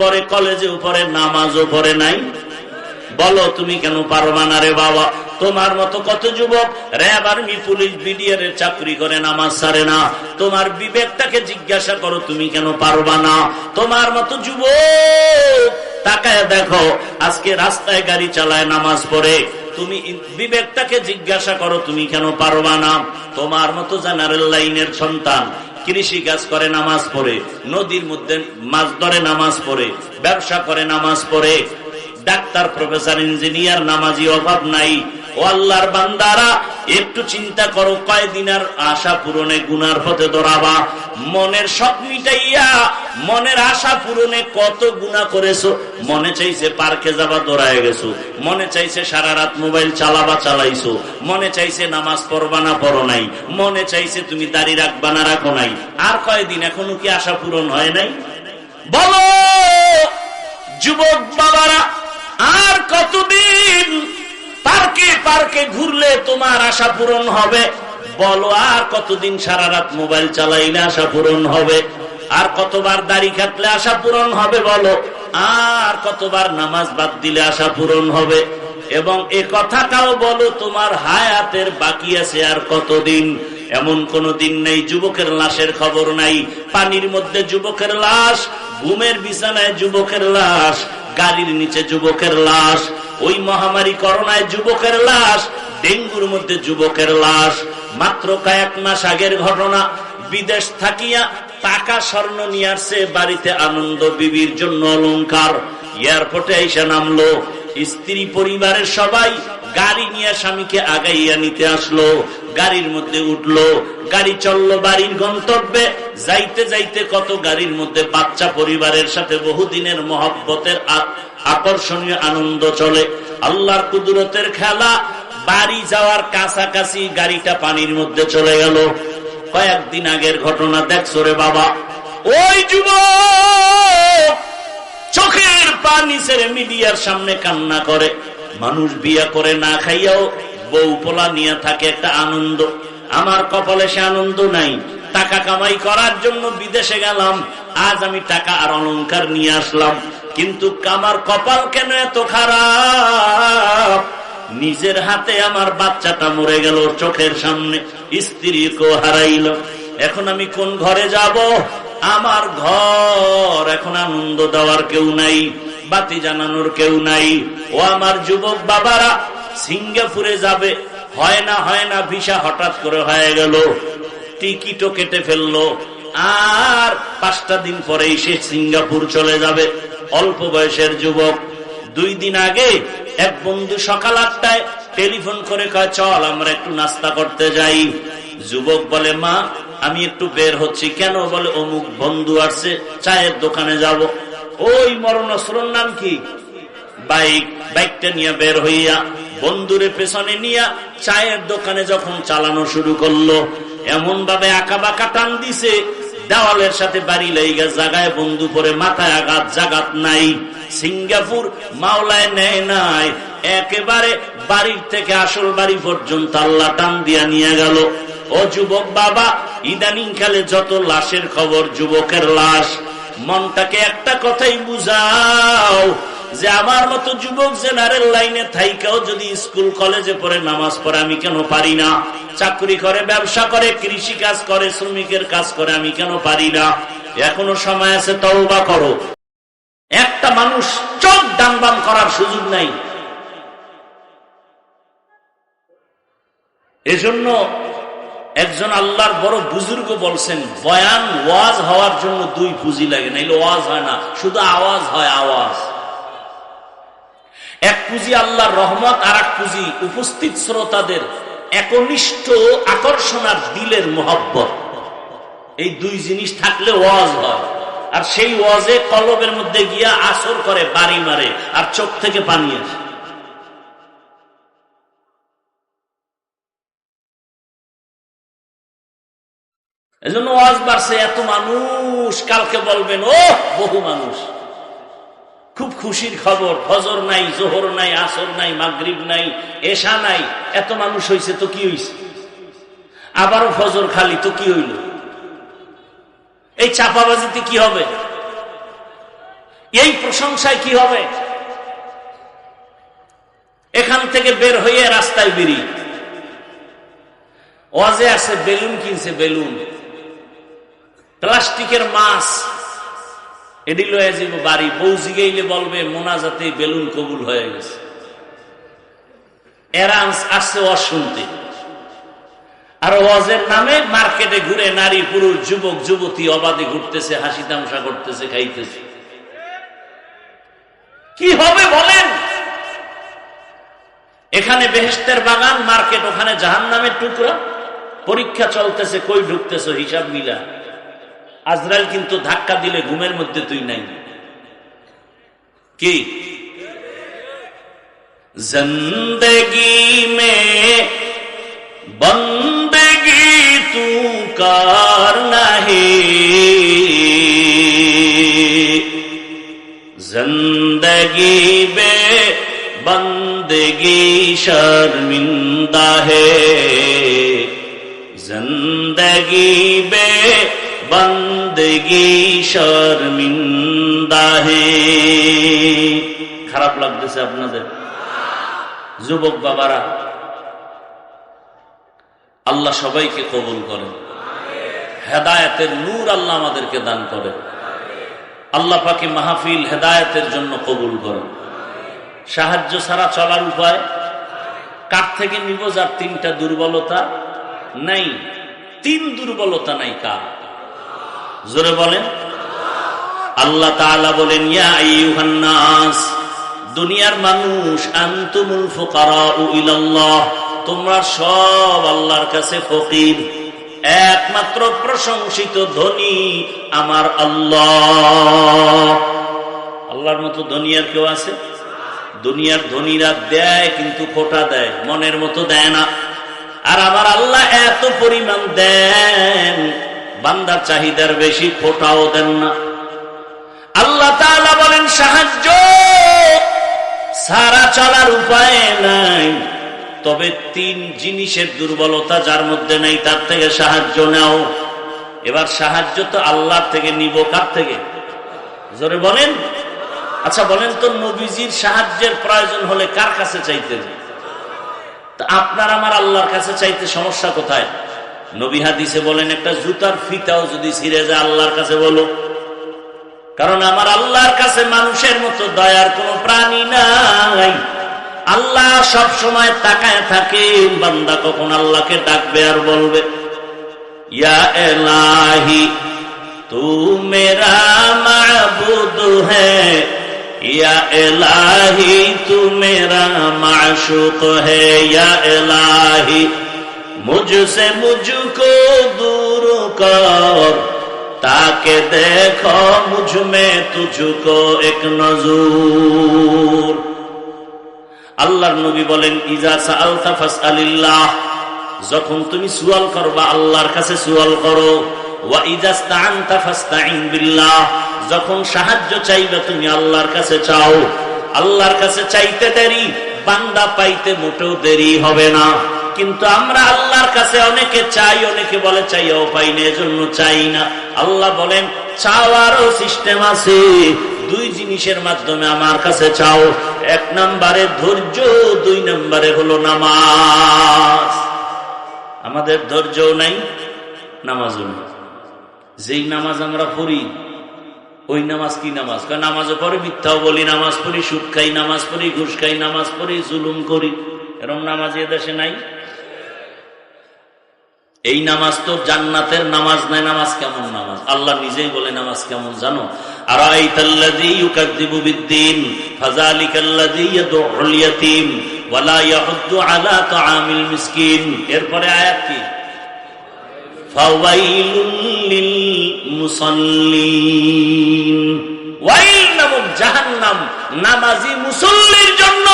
পরে কলেজে উপরে নামাজও পড়ে নাই। বলো, তুমি কেন পারবা না? রে বাবা, তোমার মতো কত যুবক র্যাব আর্মি, পুলিশ, বিডিআর এর চাকরি করে, নামাজ সারে না। তোমার বিবেকটাকে জিজ্ঞাসা করো, তুমি কেন পারবা না? তোমার মতো যুবক, তাকায় দেখো, আজকে রাস্তায় গাড়ি চালায়, নামাজ পড়ে। তুমি বিবেকটাকে জিজ্ঞাসা করো, তুমি কেন পারবা না? তোমার মতো জেনারেল লাইনের সন্তান কৃষি কাজ করে নামাজ পড়ে, নদীর মধ্যে মাছ ধরে নামাজ পড়ে, ব্যবসা করে নামাজ পড়ে। ডাক্তার, প্রফেসর, ইঞ্জিনিয়ার, নামাজি অভাব নাই। ও আল্লাহর বান্দারা, একটু চিন্তা করো কয়দিনের আশা পূরণে গুনার পথে দৌড়াবা। মনের শখ মিটাইয়া, মনের আশা পূরণে কত গুণা করেছ, মনে চাইছে পার্কে যাবা, দৌড়ায় গেছো। মনে চাইছে সারা রাত মোবাইল চালাবা, চালাইছো। মনে চাইছে নামাজ পড়বা না পড়ো নাই। মনে চাইছে তুমি দাড়ি রাখবা না রাখো নাই। আর কয়দিন, এখনও কি আশা পূরণ হয় নাই? বলো, যুবক বাবারা, আর কতদিন পার্কে ঘুরলে তোমার আশা পূরণ হবে। বলো আর কতদিন সারা রাত মোবাইল চালাইলে আশা পূরণ হবে? আর কতবার দাড়ি কাটলে আশা পূরণ হবে বলো? আর কতবার নামাজ বাদ দিলে আশা পূরণ হবে? এবং এ কথাটাও বলো, তোমার হায়াতের বাকি আছে আর কতদিন? এমন কোন দিন নেই, যুবকের লাশের খবর নাই। পানির মধ্যে যুবকের লাশ ঘুমের বিছানায় যুবকের লাশ, গাড়ির নিচে যুবকের লাশ, ওই মহামারী করোনায় যুবকের লাশ, ডেঙ্গুর মধ্যে যুবকের লাশ। মাত্র কয়েক মাস আগের ঘটনা, বিদেশ থাকিয়া টাকা স্বর্ণ নিয়ে আসছে, বাড়িতে আনন্দ বিবির জন্য অলঙ্কার এয়ারপোর্টে এসে নামলো, স্ত্রী পরিবারের সবাই গাড়ি নিয়ে স্বামীকে আগাইয়া নিতে আসলো, গাড়ির মধ্যে উঠল, গাড়ি চলল বাড়ির গন্তব্যে। যাইতে যাইতে কত গাড়ির মধ্যে বাচ্চা পরিবারের সাথে বহুদিনের মহব্বতের আকর্ষণীয় আনন্দ চলে। আল্লাহর কুদরতের খেলা, বাড়ি যাওয়ার কাছাকাছি গাড়িটা পানির মধ্যে চলে গেল। কয়েকদিন আগের ঘটনা দেখছ রে বাবা। ওই যুবক চোখের পানি ছেড়ে মিডিয়ার সামনে কান্না করে। মানুষ বিয়া করে না খাইয়াও বউ পোলা নিয়ে থাকে একটা আনন্দ। আমার কপালে সে আনন্দ নাই। টাকা কামাই করার জন্য বিদেশে গেলাম। আজ আমি টাকা আর অলঙ্কার নিয়ে আসলাম। কিন্তু আমার কপাল কেন এত খারাপ? নিজের হাতে আমার বাচ্চাটা মরে গেল চোখের সামনে। স্ত্রীকেও হারাইল। এখন আমি কোন ঘরে যাব? আমার ঘর। এখন আনন্দ দেওয়ার কেউ নাই। বাতি জানানোর কেউ নাই। ও আমার যুবক বাবারা, সিঙ্গাপুরে যাবে। হয় না হয় না, ভিসা হঠাৎ করে হয়ে গেল। টিকিটও কেটে ফেলল। আর পাঁচটা দিন পরেই সে সিঙ্গাপুর চলে যাবে। অল্প বয়সের যুবক। দুই দিন আগে এক বন্ধু সকাল আটটায় টেলিফোন করে কয়, চল, আমরা একটু নাস্তা করতে যাই। যুবক বলে, মা, আমি একটু বের হচ্ছি। কেন? বলে, অমুক বন্ধু আসছে, চায়ের দোকানে যাব। ওই মরণস্রর নাম কি? বাইক, বাইকটা নিয়ে বের হইয়া বন্ধুরে পেছনে নিয়া চায়ের দোকানে যখন চালানো শুরু করল এমন ভাবে আঁকা বাঁকা টান দিছে, দেওয়ালের সাথে বাড়ি লেগে জাগায় বন্ধু পরে মাথায় আঘাত, জাগাত নাই। সিঙ্গাপুর মাওলায় নেয় নাই। একেবারে বাড়ির থেকে আসল বাড়ি পর্যন্ত আল্লাহ টান দিয়া নিয়ে গেল। ও যুবক বাবা, ইদানিং কালে যত লাশের খবর, যুবকের লাশ মনটাকে একটা কথাই বুঝাও যে আমার মতো যুবক জেনারেল লাইনে থাইকাও যদি স্কুল, কলেজে পড়ে, নামাজ পড়ে, আমি কেন পারি না? চাকরি করে, ব্যবসা করে, কৃষি কাজ করে, শ্রমিকের কাজ করে, আমি কেন পারি না? এখনও সময় আছে, তওবা করো। একটা মানুষ চোখ ডানবাম করার সুযোগ নাই। এজন্য একজন আল্লাহর বড় বুজুর্গ বলছেন, বয়ান ওয়াজ হওয়ার জন্য দুই পুঁজি লাগে না ওয়াজ হয় না, শুধু আওয়াজ হয় আওয়াজ। এক পুঁজি আল্লাহর রহমত আর এক পুঁজি উপস্থিত শ্রোতাদের একনিষ্ঠ আকর্ষণ আর দিলের মোহব্বত। এই দুই জিনিস থাকলে ওয়াজ হয়, আর সেই ওয়াজে কলবের মধ্যে গিয়া আসর করে, বাড়ি মারে, আর চোখ থেকে পানি আসে। এজন্য ওয়াজ বাড়ছে, এত মানুষ কালকে বলবেন ও বহু মানুষ। খুব খুশির খবর, ফজর নাই, জোহর নাই, আসর নাই, মাগরিব নাই, এশা নাই, এত মানুষ হয়েছে তো কি হয়েছে আবারও ফজর খালি, তো কি হইল? এই চাপাবাজিতে কি হবে? এই প্রশংসায় কি হবে? এখান থেকে বের হয়ে রাস্তায় বেরিয়ে। ওয়াজে আছে, বেলুন কিনছে, বেলুন। প্লাস্টিকের মাছ। এডি লয়ে যাব বাড়ি। বৌজি গেইলে বলবে, মোনাজাতে বেলুন কবুল হয়ে গেছে। এরা আসছে ওয়াজ শুনতে। আর ওয়াজের নামে মার্কেটে ঘুরে নারী, পুরুষ, যুবক, যুবতী অবাধে ঘুরতেছে, হাসি তামসা করতেছে, খাইতেছে। কি হবে বলেন? এখানে বেহেস্তের বাগান, মার্কেট, ওখানে জাহান নামের টুকরা। পরীক্ষা চলতেছে, কই ঢুকতেছ, হিসাব মিলা আজরাইল কিন্তু ধাক্কা দিলে ঘুমের মধ্যে তুই নাই। কি? জিন্দগি মে বন্দগি তু কার নাহি। জিন্দগি বে বন্দগি শর্মিন্দা হে। জিন্দগি বে বন্দ জিন্দেগি শর্মিন্দাহে। খারাপ লাগতেছে আপনাদের। যুবক বাবারা, আল্লাহ সবাইকে কবুল করেন। হেদায়তের নূর আল্লাহ আমাদেরকে দান করে আল্লাহ পাকে মাহফিল হেদায়তের জন্য কবুল করেন। সাহায্য ছাড়া চলার উপায়? কার থেকে নিব যার তিনটা দুর্বলতা? নাই। তিন দুর্বলতা নাই কার? জোরে বলেন। আল্লাহ তাআলা বলেন, ইয়া দুনিয়ার মানুষ, আনতুমুল ফুকারাউ তোমরা সব আল্লাহর কাছে ফকির। একমাত্র প্রশংসিত ধনী আমার আল্লাহ। আল্লাহর মতো ধনী আর কেউ আছে? দুনিয়ার ধনীরা দেয় কিন্তু খোটা দেয়, মনের মতো দেয় না। আর আমার আল্লাহ এত পরিমাণ দেন বান্দার চাহিদার বেশি খোটাও দেন না। আল্লাহ তাআলা বলেন, সাহায্য! সারা চলার উপায় নাই। তবে তিন জিনিসের দুর্বলতা যার মধ্যে নেই, তার থেকে সাহায্য নাও। এবার সাহায্য তো আল্লাহর থেকে নিব কার থেকে? জোরে বলেন। আচ্ছা বলেন তো, নবীজির সাহায্যের প্রয়োজন হলে কার কাছে চাইতেন? তা আপনার আমার আল্লাহর কাছে চাইতে সমস্যা কোথায়? নবী হাদিসে বলেন, একটা জুতার ফিতাও যদি ছিঁড়ে যায়, আল্লাহর কাছে বলো। কারণ আমার আল্লাহর কাছে মানুষের মতো দয়ার কোনো প্রাণী নাই। আল্লাহ সব সময় তাকায় থাকে, বান্দা কখন আল্লাহকে ডাকবে আর বলবে, ইয়া এলাহি তু মেরা মাবুদ হ্যাঁ یا الہی تو میرا معشوق মুঝসে মুঝকো দূর কর তাকে দেখো মুঝমে তুঝুকো এক নজুর আল্লাহর নবী বলেন ইজা সালতা ফাস আলিল্লাহ যখন তুমি সুয়াল করবা, আল্লাহর কাছে সুয়াল করো। ওয়া ইজা স্তানতা ফাস্তাইন বিল্লাহ। যখন সাহায্য চাইবা, তুমি আল্লাহর কাছে চাও। আল্লাহর কাছে চাইতে দেরি, বান্দা পাইতে মোটেও দেরি হবে না। কিন্তু আমরা আল্লাহর কাছে অনেকে চাই, অনেকে বলে চাইও পাই না এজন্য চাই না। আল্লাহ বলেন চাওয়ারও সিস্টেম আছে। দুই জিনিসের মাধ্যমে আমার কাছে চাও। এক নম্বরে ধৈর্য, দুই নম্বরে হলো নামাজ। আমাদের ধৈর্যও নাই, নামাজও নেই। যেই নামাজ আমরা পড়ি, ওই নামাজ কি নামাজ? নামাজও পরে মিথ্যাও বলি, নামাজ পড়ি, সুদ খাই, নামাজ পড়ি, ঘুষ খাই, নামাজ পড়ি, জুলুম করি। এরম নামাজ এ দেশে নাই। এই নামাজ তো জান্নাতের নামাজ নাই, নামাজ কেমন নামাজ? আল্লাহ নিজেই বলে নামাজ কেমন জানো? এরপরে নামাজি মুসল্লির জন্য।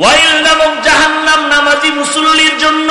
ওয়াইল নামক জাহান্নাম নামাজি মুসল্লির জন্য।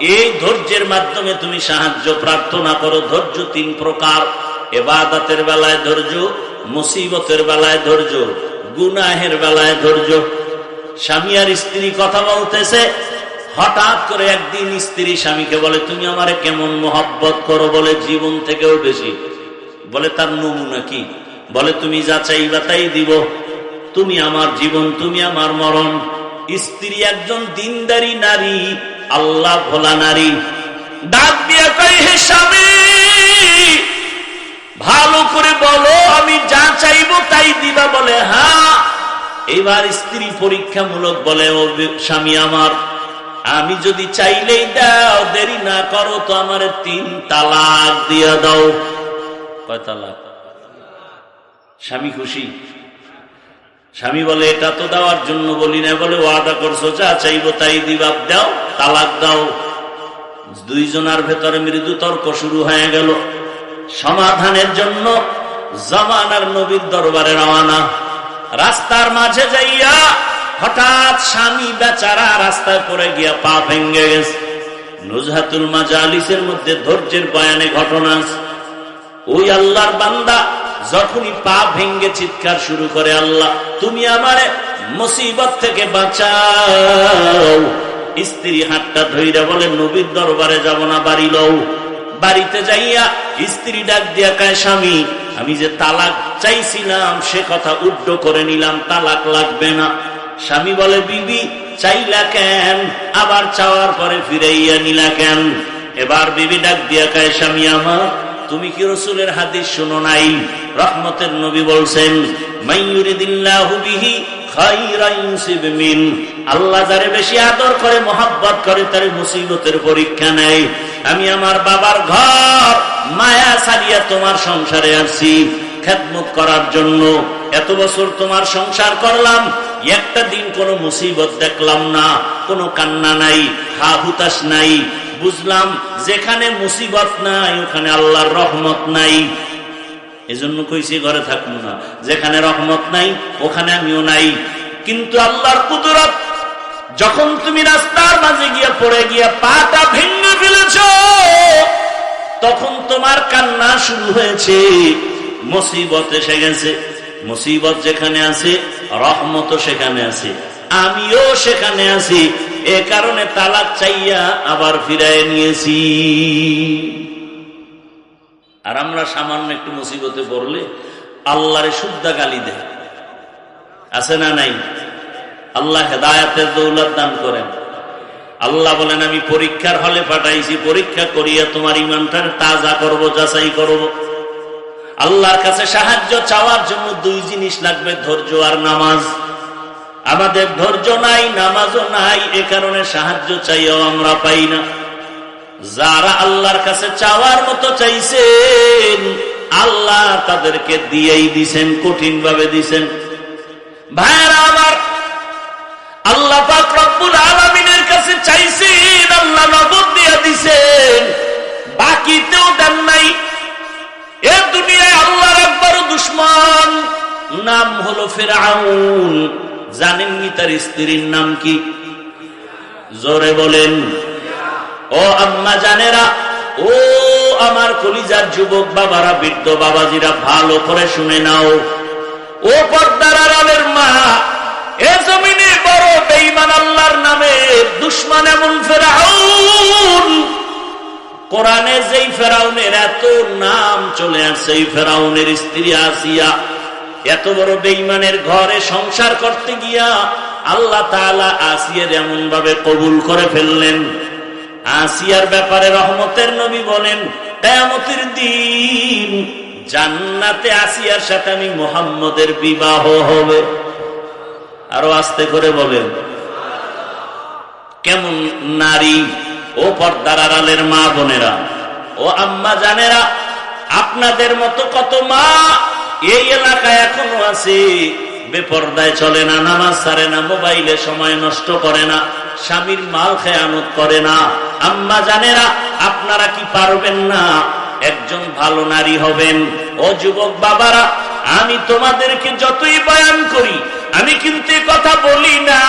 এই ধৈর্যের মাধ্যমে তুমি সাহায্য, প্রার্থনা করো, ধৈর্য তিন প্রকার। এবাদাতের বেলায় ধৈর্য, মুসিবতের বেলায় ধৈর্য, গুনাহের বেলায় ধৈর্য। স্বামী আর স্ত্রী কথা বলতেছে, হঠাৎ করে একদিন স্ত্রী স্বামীকে বলে, তুমি আমারে কেমন মোহব্বত করো? বলে, জীবন থেকেও বেশি। বলে, তার নমুনা কি? বলে, তুমি যা চাইবা তাই দিব। তুমি আমার জীবন, তুমি আমার মরণ। স্ত্রী একজন দিনদারি নারী আল্লাহ ভোলা নারী। ডাক দিয়া কই হে স্বামী, ভালো করে বলো, আমি যা চাইব তাই দিবা বলে। হ্যাঁ এবার স্ত্রী পরীক্ষামূলক বলে, ও স্বামী আমার, আমি যদি চাইলেই দাও, দেরি না করো তো আমার তিন তালাক দিয়া দাও। কয় তালাক? স্বামী খুশি? স্বামী বলে, এটা তো দেওয়ার জন্য বলি না বলে, ওয়াদা করছ যা চাইব তাই দিবাব দাও, তালাক দাও। দুইজনার ভেতরে মৃদু তর্ক শুরু হয়ে গেল। সমাধানের জন্য জামানার নবীর দরবারে রওয়ানা রাস্তার মাঝে যাইয়া হঠাৎ স্বামী বেচারা রাস্তায় পড়ে গিয়া পা ভেঙ্গে গেছে। নুজহাতুল মাজালিসের মধ্যে ধৈর্যের বয়ানে ঘটনা ওই আল্লাহর বান্দা যখনই পা ভেঙ্গে চিৎকার শুরু করে আল্লাহ, তুমি আমারে মুসিবত থেকে বাঁচাও। স্ত্রী হাতটা ধইরা বলে, নবীর দরবারে যাব না, বাড়ি লও। বাড়িতে যাইয়া স্ত্রী ডাক দিয়া কায়, স্বামী, আমি যে তালাক চাইছিলাম, সে কথা উড্ড করে নিলাম, তালাক লাগবে না। স্বামী বলে, বিবি, চাইলা কেন? আবার চাওয়ার পরে ফিরাইয়া নিলা কেন? এবার বিবি ডাক দিয়া কায়, স্বামী, আমার তুমি কি রসুলের হাদিস শুনো নাই? রহমতের নবী বলছেন আল্লাহ যারে বেশি আদর করে, মোহাব্বত করে, তার মুসিবতের পরীক্ষা নেয়। আমি আমার বাবার ঘর মায়া সারিয়া তোমার সংসারে আসছি। খেদমত করার জন্য এত বছর তোমার সংসার করলাম, একটা দিন কোনো মুসিবত দেখলাম না, কোনো কান্না নাই হা হুতাশ নাই বুঝলাম যেখানে মুসিবত নাই, ওখানে আল্লাহর রহমত নাই। এজন্য কইছি, ঘরে থাকব না। যেখানে রহমত নাই, ওখানে আমিও নাই। কিন্তু আল্লাহর কুদরত, যখন তুমি রাস্তার মাঝে গিয়া পড়ে গিয়া পাটা ভেঙে ফেলেছ, তখন তোমার কান্না শুরু হয়েছে। মুসিবত এসে গেছে। মুসিবত যেখানে আছে রহমত সেখানে আছে। আমিও সেখানে আছি। এ কারণে তালাক চাইয়া আবার ফিরায় নিয়েছি। আর আমরা সামান্য একটু মুসিবতে পড়লে আল্লাহরে শুদ্ধা গালি দেয়। আছে না নাই? আল্লাহ হেদায়াতের দৌলত দান করেন। আল্লাহ বলেন, আমি পরীক্ষার হলে পাঠাইছি, পরীক্ষা করিয়া তোমার ইমানটার তাজা করব, যাচাই করব। আল্লাহর কাছে সাহায্য চাওয়ার জন্য দুই জিনিস লাগবে, ধৈর্য আর নামাজ। আমাদের ধৈর্য নাই, নামাজও নাই, এ কারণে সাহায্য চাইও আমরা পাই না। যারা আল্লাহর কাছে চাওয়ার মতো চাইছেন, আল্লাহ তাদেরকে দিয়েই দিছেন কঠিন ভাবে দিছেন। ভাইরা আমার, আল্লাহ পাক কাছে চাইছেন, আল্লাহ নগদ দিয়ে দিছেন, বাকিতেও দেন নাই। এ দুনিয়ায় আল্লাহর একবার দুশ্মন, নাম হলো ফেরাউন। জানেননি তার স্ত্রীর নাম কি? জোরে বলেন। ও আম্মা জানেরা, ও আমার কলিজার যুবক বাবারা, বৃদ্ধ বাবাজিরা, ভালো করে শুনে নাও। ও পর্দার আড়ালের মা, এ জমিনে বড় বেইমান আল্লাহর নামে দুশ্মান এমন ফেরাউন। কোরআনে যেই ফেরাউনের এত নাম চলে আসছে এই ফেরাউনের স্ত্রী আসিয়া এত বড় বেইমানের ঘরে সংসার করতে গিয়া আল্লাহ তাআলা আসিয়ার এমন ভাবে কবুল করে ফেললেন। আসিয়ার ব্যাপারে রহমতের নবী বলেন, কেয়ামতের দিন জান্নাতে আসিয়ার সাথে আমি মোহাম্মদের বিবাহ হবে। আরও আস্তে করে বলেন, কেমন নারী ও পর্দার আড়ালের মা বোনেরা, ও আম্মা জানেরা, আপনাদের মতো কত মা এই এলাকায় এখনও আছে। বেপর্দায় চলে না, নামাজ সারে না, মোবাইলে সময় নষ্ট করে না, স্বামীর মাল খেয়ানত করে না। আম্মা জানেরা, আপনারা কি পারবেন না? একজন ভালো নারী হবেন। ও যুবক বাবারা, আমি তোমাদেরকে যতই বয়ান করি, আমি কিন্তু কথা বলি না।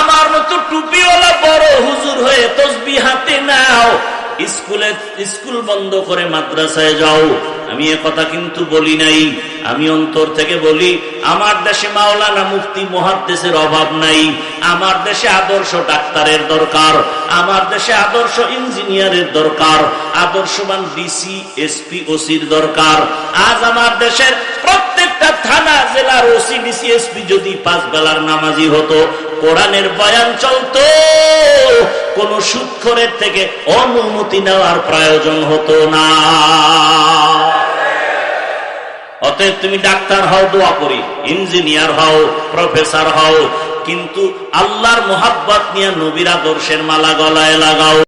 আমার মতো টুপিওয়ালা বড় হুজুর হয়ে তসবি হাতে নাও। স্কুলে, স্কুল বন্ধ করে মাদ্রাসায় যাও। আমি এ কথা কিন্তু বলি নাই। আমি অন্তর থেকে বলি, আমার দেশে মাওলানা মুফতি মহাদ্দেশের অভাব নাই। আমার দেশে আদর্শ ডাক্তারের দরকার। আমার দেশে আদর্শ ইঞ্জিনিয়ারের দরকার। আদর্শবান ডিসি, এসপি, ওসির দরকার। আজ আমার দেশের প্রত্যেকটা থানা, জেলার ওসি, ডিসি, এসপি যদি পাঁচ বেলার নামাজি হতো, কোরআনের বয়ান চলতো। কোন সুক্ষরের থেকে অনুমতি নেওয়ার প্রয়োজন হতো না। অতএব তুমি ডাক্তার হও, দোয়া করি, ইঞ্জিনিয়ার হও, প্রফেসর হও, কিন্তু আল্লাহর মোহাব্বত নিয়ে নবীর আদর্শের মালা গলায় লাগাও।